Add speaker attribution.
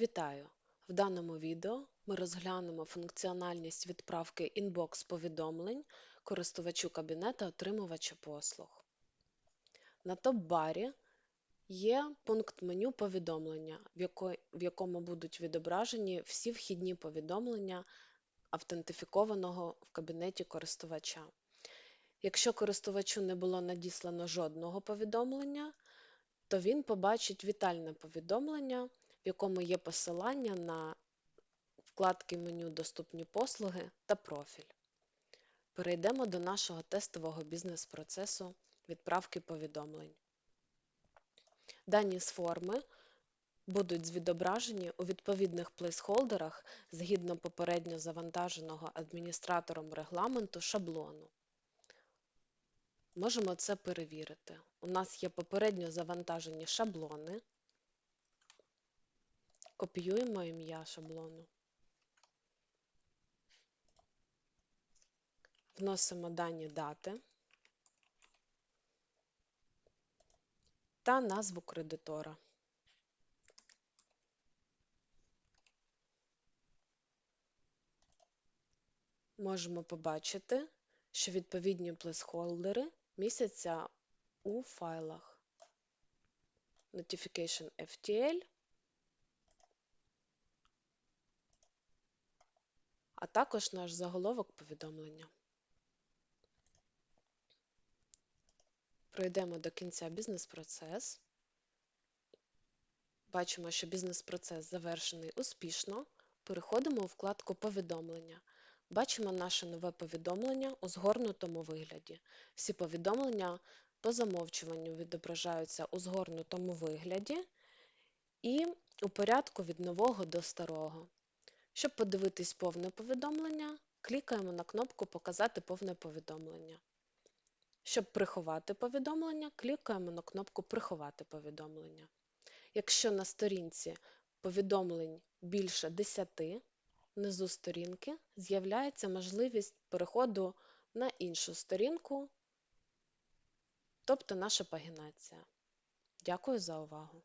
Speaker 1: Вітаю! В даному відео ми розглянемо функціональність відправки інбокс-повідомлень користувачу кабінета отримувача послуг. На топ-барі є пункт меню Повідомлення, в, якому будуть відображені всі вхідні повідомлення автентифікованого в кабінеті користувача. Якщо користувачу не було надіслано жодного повідомлення, то він побачить вітальне повідомлення, в якому є посилання на вкладки меню Доступні послуги та профіль. Перейдемо до нашого тестового бізнес-процесу відправки повідомлень. Дані з форми будуть відображені у відповідних плейсхолдерах згідно попередньо завантаженого адміністратором регламенту шаблону. Можемо це перевірити. У нас є попередньо завантажені шаблони. Копіюємо ім'я шаблону. Вносимо дані дати та назву кредитора. Можемо побачити, що відповідні плейсхолдери містяться у файлах Notification FTL, а також наш заголовок повідомлення. Пройдемо до кінця бізнес-процес. Бачимо, що бізнес-процес завершений успішно. Переходимо у вкладку Повідомлення. Бачимо наше нове повідомлення у згорнутому вигляді. Всі повідомлення по замовчуванню відображаються у згорнутому вигляді і у порядку від нового до старого. Щоб подивитись повне повідомлення, клікаємо на кнопку Показати повне повідомлення. Щоб приховати повідомлення, клікаємо на кнопку Приховати повідомлення. Якщо на сторінці повідомлень більше 10, внизу сторінки з'являється можливість переходу на іншу сторінку, тобто наша пагінація. Дякую за увагу!